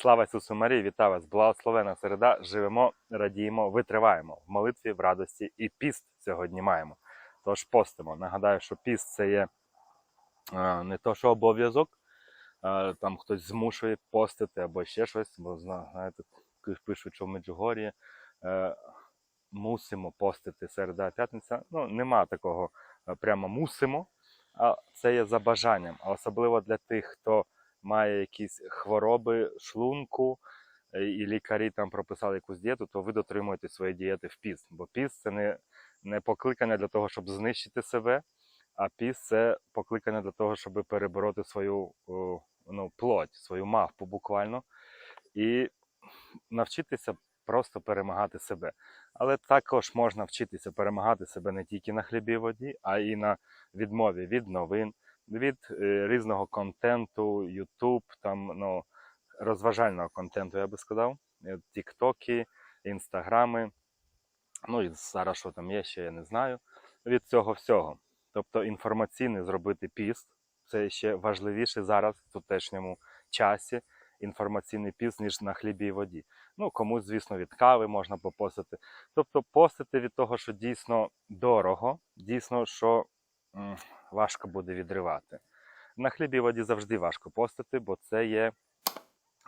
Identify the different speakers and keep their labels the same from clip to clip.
Speaker 1: Слава Ісусу Марії, вітаю вас! Благословена середа. Живемо, радіємо, витриваємо в молитві, в радості і піст сьогодні маємо. Тож постимо. Нагадаю, що піст це є е, не то, що обов'язок, е, там хтось змушує постити або ще щось, бо знаєте, пишуть, що в Меджугор'ї е, мусимо постити середа п'ятниця. Ну, нема такого прямо мусимо, а це є за бажанням. А особливо для тих, хто має якісь хвороби шлунку, е, і лікарі там прописали якусь дієту, то ви дотримуєте своєї дієти в піст. Бо піст це не, не покликання для того, щоб знищити себе, а піст це покликання для того, щоб перебороти свою ну, плоть, свою мавпу буквально, і навчитися просто перемагати себе. Але також можна вчитися перемагати себе не тільки на хлібі воді, а і на відмові від новин, від е, різного контенту, YouTube, там ну, розважального контенту, я би сказав, Е, тіктоки, інстаграми. Ну і зараз що там є, ще я не знаю. Від цього всього. Тобто інформаційний зробити піст, це ще важливіше зараз в тутешньому часі. Інформаційний піст, ніж на хлібі і воді. Ну, комусь, звісно, від кави можна попостити. Тобто постити від того, що дійсно дорого, дійсно, що важко буде відривати. На хлібі воді завжди важко постити, бо це є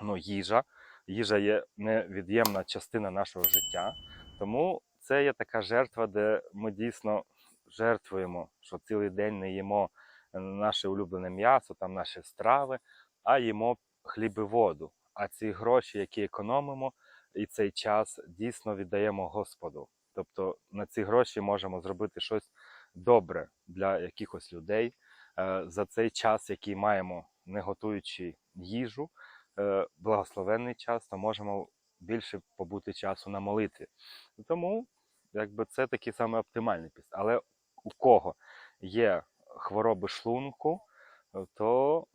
Speaker 1: ну, їжа. Їжа є невід'ємна частина нашого життя. Тому це є така жертва, де ми дійсно жертвуємо, що цілий день не їмо наше улюблене м'ясо, там наші страви, а їмо хліб і воду. А ці гроші, які економимо, і цей час дійсно віддаємо Господу. Тобто на ці гроші можемо зробити щось добре для якихось людей Е, за цей час, який маємо, не готуючи їжу, е, благословенний час, то можемо більше побути часу на молитві. Тому якби це такий саме оптимальний піст. Але у кого є хвороби шлунку, то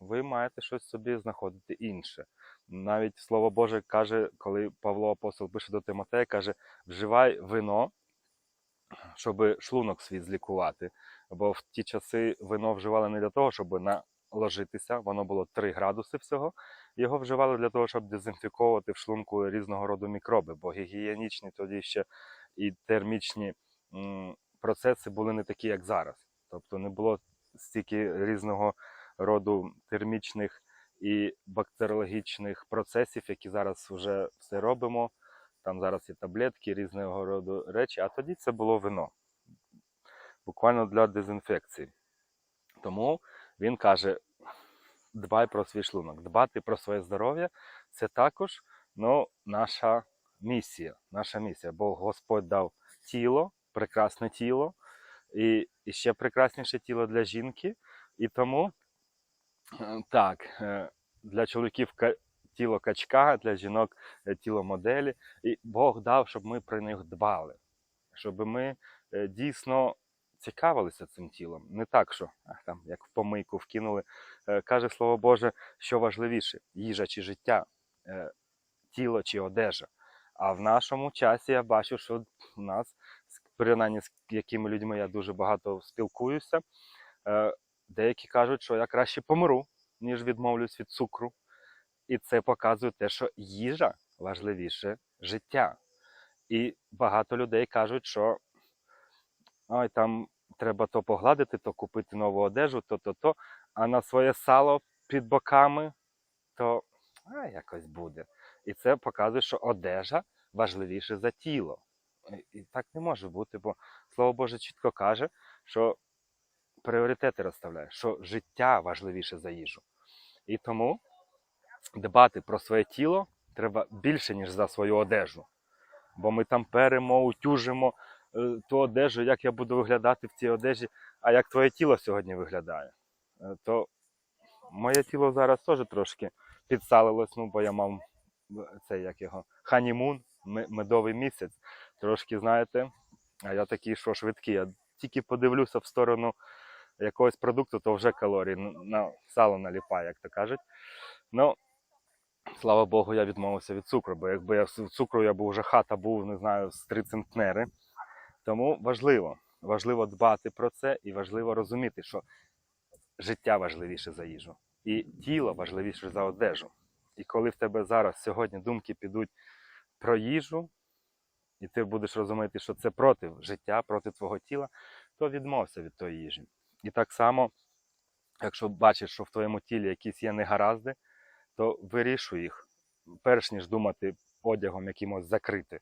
Speaker 1: ви маєте щось собі знаходити інше. Навіть слово Боже каже, коли Павло апостол пише до Тимотея, каже: вживай вино, щоб шлунок свій злікувати. Бо в ті часи вино вживали не для того, щоб наложитися, воно було 3 градуси всього. Його вживали для того, щоб дезінфіковувати в шлунку різного роду мікроби, бо гігієнічні тоді ще і термічні процеси були не такі, як зараз. Тобто не було стільки різного роду термічних і бактеріологічних процесів, які зараз вже все робимо. Там зараз є таблетки, різного роду речі, а тоді це було вино буквально для дезінфекції. Тому він каже: дбай про свій шлунок, дбати про своє здоров'я це також ну, наша місія. Наша місія. Бо Господь дав тіло, прекрасне тіло, і, і ще прекрасніше тіло для жінки. І тому е, так, е, для чоловіків тіло качка, для жінок е, тіло моделі. І Бог дав, щоб ми про них дбали, щоб ми е, дійсно цікавилися цим тілом. Не так, що там, як в помийку вкинули. Е, Каже Слово Боже, що важливіше: їжа чи життя, тіло чи одежа. А в нашому часі я бачу, що в нас, принаймні з якими людьми я дуже багато спілкуюся, деякі кажуть, що я краще помру, ніж відмовлюсь від цукру. І це показує те, що їжа важливіше життя. І багато людей кажуть, що ой, там треба то погладити, то купити нову одежу, то, то, то, а на своє сало під боками, то а, якось буде. І це показує, що одежа важливіше за тіло. І так не може бути, бо Слово Боже чітко каже, що пріоритети розставляє, що життя важливіше за їжу. І тому дбати про своє тіло треба більше, ніж за свою одежу. Бо ми там перемо, утюжимо е, ту одежу, як я буду виглядати в цій одежі, а як твоє тіло сьогодні виглядає. Е, То моє тіло зараз теж трошки підсалилось, ну, бо я мав е, цей як його ханімун, медовий місяць. Трошки, знаєте, а я такий, що швидкий. Я тільки подивлюся в сторону якогось продукту, то вже калорії на сало наліпає, як то кажуть. Ну, слава Богу, я відмовився від цукру, бо якби я з цукру, я б вже хата був, не знаю, з три центнери. Тому важливо, важливо дбати про це і важливо розуміти, що життя важливіше за їжу, і тіло важливіше за одежу. І коли в тебе зараз сьогодні думки підуть про їжу, і ти будеш розуміти, що це проти життя, проти твого тіла, то відмовся від тої їжі. І так само, якщо бачиш, що в твоєму тілі якісь є негаразди, то вирішуй їх, перш ніж думати одягом якимось закрити.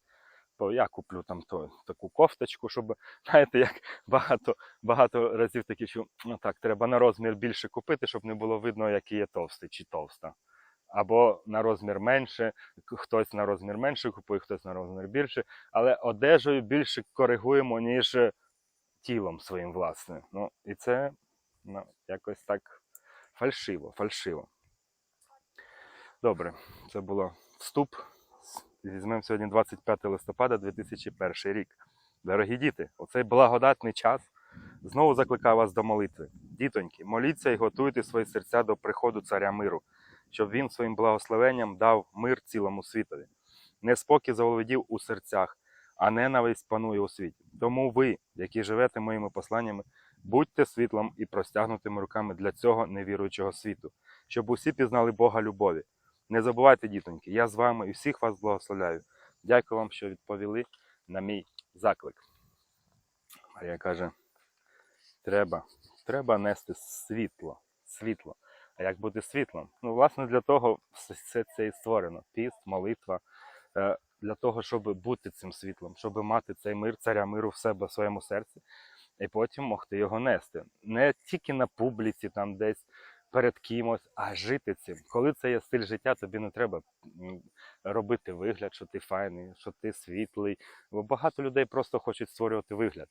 Speaker 1: То я куплю там то, таку кофточку, щоб, знаєте, як багато, багато разів такі, що ну так, треба на розмір більше купити, щоб не було видно, який є товстий чи товста. Або на розмір менше, хтось на розмір менше купує, хтось на розмір більше, але одежею більше коригуємо, ніж тілом своїм власним. Ну, і це ну, якось так фальшиво, фальшиво. Добре, це було вступ. Візьмемо сьогодні 25 листопада 2001 рік. Дорогі діти, оцей благодатний час знову закликаю вас до молитви. Дітоньки, моліться і готуйте свої серця до приходу царя миру, щоб він своїм благословенням дав мир цілому світові. Неспокій заволодів у серцях, а ненависть панує у світі. Тому ви, які живете моїми посланнями, будьте світлом і простягнутими руками для цього невіруючого світу, щоб усі пізнали Бога любові. Не забувайте, дітоньки, я з вами і всіх вас благословляю. Дякую вам, що відповіли на мій заклик. Марія каже: треба, треба нести світло. Світло. А як бути світлом? Ну, власне, для того все- це і створено. Піст, молитва, е, для того, щоб бути цим світлом, щоб мати цей мир, царя миру в себе в своєму серці, і потім могти його нести. Не тільки на публіці, там десь перед кимось, а жити цим. Коли це є стиль життя, тобі не треба робити вигляд, що ти файний, що ти світлий. Бо багато людей просто хочуть створювати вигляд.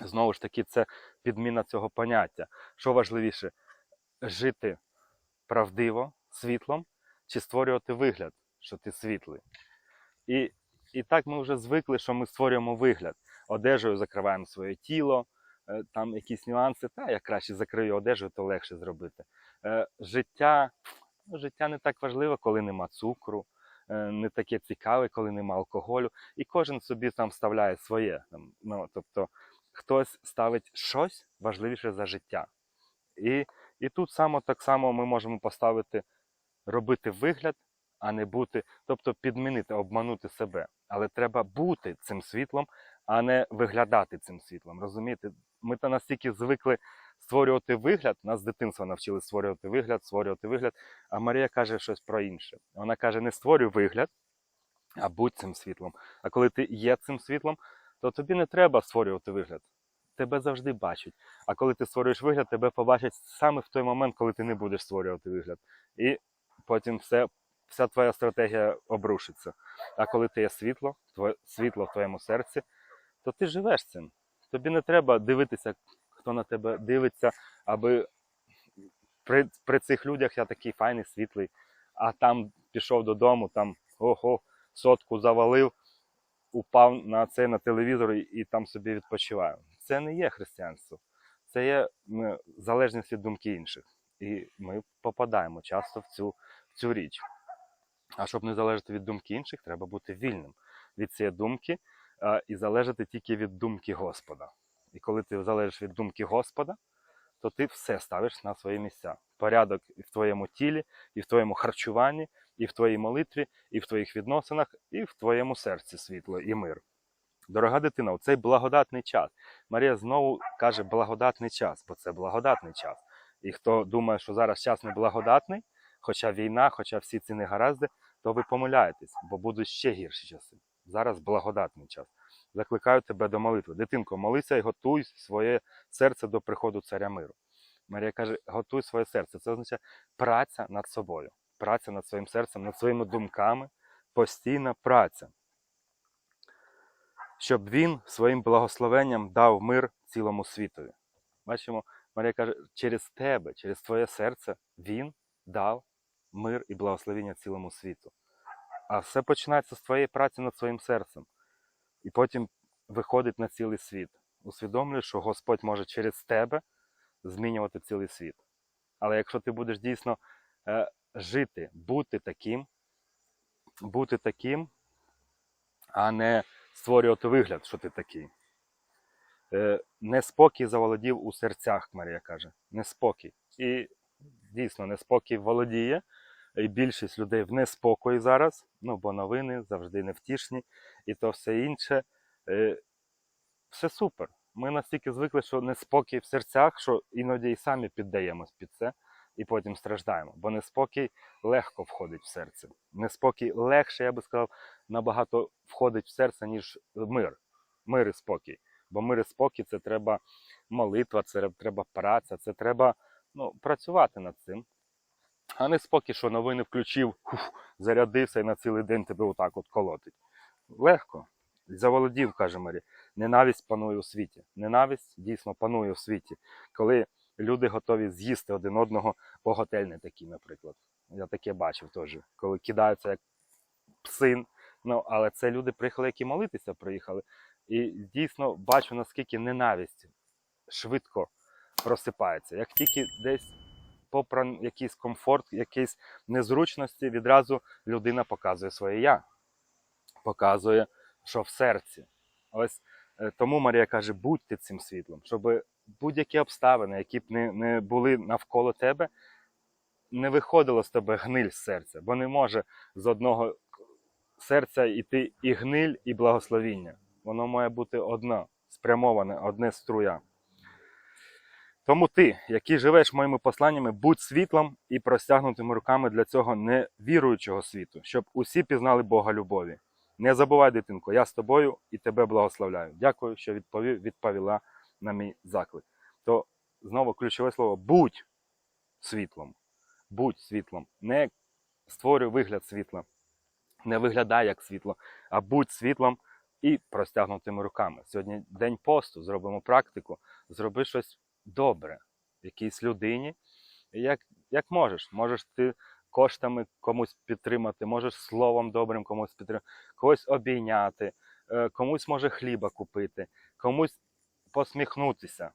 Speaker 1: Знову ж таки, це підміна цього поняття. Що важливіше, жити правдиво, світлом, чи створювати вигляд, що ти світлий. І, і так ми вже звикли, що ми створюємо вигляд. Одежею закриваємо своє тіло, там якісь нюанси, та я краще закрию одежею, то легше зробити. Е, Життя, ну, життя не так важливо, коли нема цукру, е, не таке цікаве, коли нема алкоголю. І кожен собі там вставляє своє. Ну, тобто хтось ставить щось важливіше за життя. І, і тут само так само ми можемо поставити, робити вигляд, а не бути, тобто підмінити, обманути себе. Але треба бути цим світлом, а не виглядати цим світлом. Розумієте? Ми то настільки звикли створювати вигляд, нас з дитинства навчили створювати вигляд, створювати вигляд. А Марія каже щось про інше. Вона каже: не створюй вигляд, а будь цим світлом. А коли ти є цим світлом, то тобі не треба створювати вигляд. Тебе завжди бачать. А коли ти створюєш вигляд, тебе побачать саме в той момент, коли ти не будеш створювати вигляд. І потім все, вся твоя стратегія обрушиться. А коли ти є світло, твоє світло в твоєму серці, то ти живеш цим. Тобі не треба дивитися, хто на тебе дивиться, аби при, при цих людях я такий файний, світлий, а там пішов додому, там ого, сотку завалив, упав на це на телевізор і, і там собі відпочиваю. Це не є християнство. Це є залежність від думки інших. І ми попадаємо часто в цю, в цю річ. А щоб не залежати від думки інших, треба бути вільним від цієї думки а, і залежати тільки від думки Господа. І коли ти залежиш від думки Господа, то ти все ставиш на свої місця. Порядок і в твоєму тілі, і в твоєму харчуванні, і в твоїй молитві, і в твоїх відносинах, і в твоєму серці світло і мир. Дорога дитина, у цей благодатний час. Марія знову каже благодатний час, бо це благодатний час. І хто думає, що зараз час не благодатний, хоча війна, хоча всі ці негаразди, то ви помиляєтесь, бо будуть ще гірші часи. Зараз благодатний час. Закликаю тебе до молитви. Дитинко, молися і готуй своє серце до приходу царя миру. Марія каже: готуй своє серце. Це означає праця над собою, праця над своїм серцем, над своїми думками, постійна праця. Щоб він своїм благословенням дав мир цілому світові. Бачимо, Марія каже, через тебе, через твоє серце він дав мир і благословення цілому світу. А все починається з твоєї праці над своїм серцем. І потім виходить на цілий світ. Усвідомлюй, що Господь може через тебе змінювати цілий світ. Але якщо ти будеш дійсно е, жити, бути таким, бути таким, а не створювати вигляд, що ти такий. Е, неспокій заволодів у серцях, Марія каже. Неспокій. І дійсно, неспокій володіє, і більшість людей в неспокої зараз, ну бо новини завжди невтішні, і то все інше. Е, Все супер. Ми настільки звикли, що неспокій в серцях, що іноді і самі піддаємось під це і потім страждаємо. Бо неспокій легко входить в серце. Неспокій легше, я би сказав, набагато входить в серце, ніж мир. Мир і спокій. Бо мир і спокій це треба молитва, це треба праця, це треба ну, працювати над цим. А не спокій, що новини включив, хух, зарядився і на цілий день тебе отак от колотить. Легко. Заволодів, каже Марі. Ненависть панує у світі. Ненависть дійсно панує у світі. Коли люди готові з'їсти один одного, бо готельні такі, наприклад. Я таке бачив теж, коли кидаються як псин. Ну, але це люди приїхали, які молитися приїхали. І дійсно бачу, наскільки ненависть швидко просипається. Як тільки десь попри якийсь комфорт, якісь незручності, відразу людина показує своє я, показує, що в серці. Ось е, тому Марія каже: будьте цим світлом, щоб будь-які обставини, які б не, не були навколо тебе, не виходило з тебе гниль з серця, бо не може з одного серця йти і гниль, і благословіння. Воно має бути одно, спрямоване, одне струя. Тому ти, який живеш моїми посланнями, будь світлом і простягнутими руками для цього невіруючого світу, щоб усі пізнали Бога любові. Не забувай, дитинко, я з тобою і тебе благословляю. Дякую, що відповів, відповіла на мій заклик. То знову ключове слово будь світлом. Будь світлом. Не створюй вигляд світла. Не виглядай як світло, а будь світлом і простягнутими руками. Сьогодні день посту, зробимо практику, зроби щось добре якійсь людині. Як, як можеш, можеш ти коштами комусь підтримати, можеш словом добрим комусь підтримати, когось обійняти, е, комусь може хліба купити, комусь посміхнутися.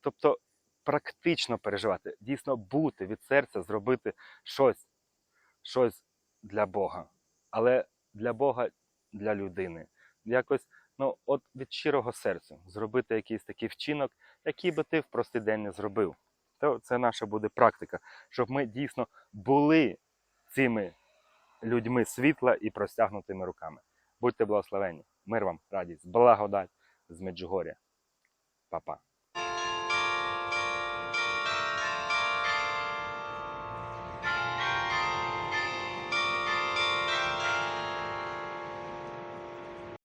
Speaker 1: Тобто практично переживати, дійсно бути від серця, зробити щось, щось для Бога. Але для Бога, для людини. Якось ну, от від щирого серця зробити якийсь такий вчинок, який би ти в простий день не зробив. То це наша буде практика, щоб ми дійсно були цими людьми світла і простягнутими руками. Будьте благословені. Мир вам, радість, благодать з Меджугоря. Па-па.